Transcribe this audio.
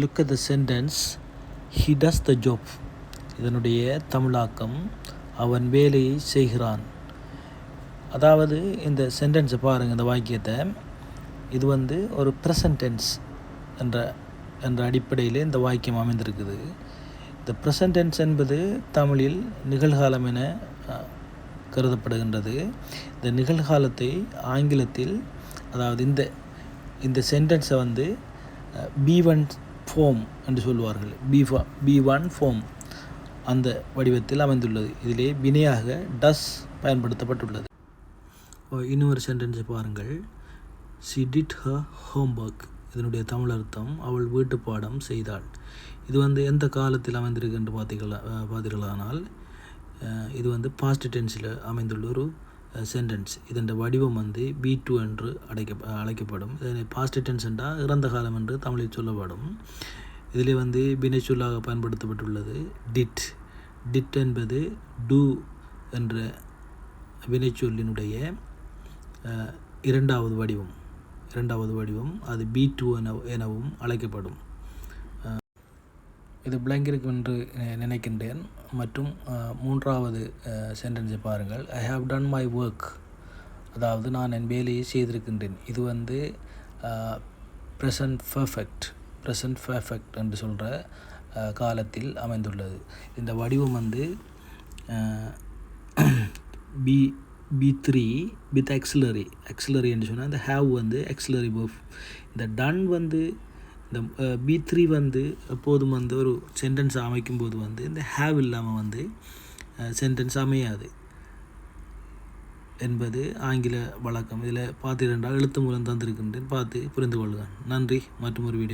Look at the sentence he does the job இதனுடைய தமிழாக்கம் அவன் வேலையை செய்கிறான். அதாவது இந்த சென்டென்ஸை பாருங்கள் இந்த வாக்கியத்தை. இது வந்து ஒரு ப்ரெசன்டென்ஸ் என்ற என்ற அடிப்படையில் இந்த வாக்கியம் அமைந்திருக்குது. இந்த ப்ரெசன்டென்ஸ் என்பது தமிழில் நிகழ்காலம் என கருதப்படுகின்றது. இந்த நிகழ்காலத்தை ஆங்கிலத்தில் அதாவது இந்த இந்த சென்டென்ஸை வந்து பி ஒன் ஃபோம் என்று சொல்லுவார்கள். பி பி ஒன் ஃபோம் அந்த வடிவத்தில் அமைந்துள்ளது. இதிலே வினையாக டஸ் பயன்படுத்தப்பட்டுள்ளது. இன்னொரு சென்டென்ஸை பாருங்கள். சி டிட் ஹ ஹோம்ஒர்க் இதனுடைய தமிழ் அர்த்தம் அவள் வீட்டு பாடம் செய்தாள். இது வந்து எந்த காலத்தில் அமைந்திருக்கு என்று பார்த்தீர்களா பார்த்தீர்களானால் இது வந்து பாஸ்ட் டென்ஸில் அமைந்துள்ள ஒரு சென்டென்ஸ் இதன் வடிவம் வந்து பி டூ என்று அடைக்க அழைக்கப்படும். இதனை பாஸ்ட் டென்ஸ் என்றால் இறந்த காலம் என்று தமிழில் சொல்லப்படும். இதில் வந்து வினைச்சொல்லாக பயன்படுத்தப்பட்டுள்ளது. டிட் டிட் என்பது டூ என்ற வினைச்சொல்லினுடைய இரண்டாவது வடிவம். இரண்டாவது வடிவம். அது பி டூ என எனவும் அழைக்கப்படும். இது விளங்கியிருக்கும் என்று நினைக்கின்றேன். மற்றும் மூன்றாவது சென்டென்ஸை பாருங்கள். I have done my work அதாவது நான் என் வேலையை செய்திருக்கின்றேன். இது வந்து ப்ரெசன்ட் பர்ஃபெக்ட் ப்ரெசன்ட் பர்ஃபெக்ட் என்று சொல்கிற காலத்தில் அமைந்துள்ளது. இந்த வடிவம் வந்து P P three with auxiliary auxiliary என்று சொன்னால் இந்த ஹேவ் வந்து எக்ஸ்லரி verb. இந்த டன் வந்து இந்த பி த்ரீ வந்து எப்போதும் வந்து ஒரு சென்டென்ஸ் அமைக்கும்போது வந்து இந்த ஹேவ் இல்லாமல் வந்து சென்டென்ஸ் அமையாது. என்பது ஆங்கில வழக்கம். இதில் பார்த்தீர்கள் எழுத்து மூலம் தந்திருக்கின்றேன். பார்த்து புரிந்து கொள்ளுங்கள் நன்றி. மற்றும் ஒரு வீடியோ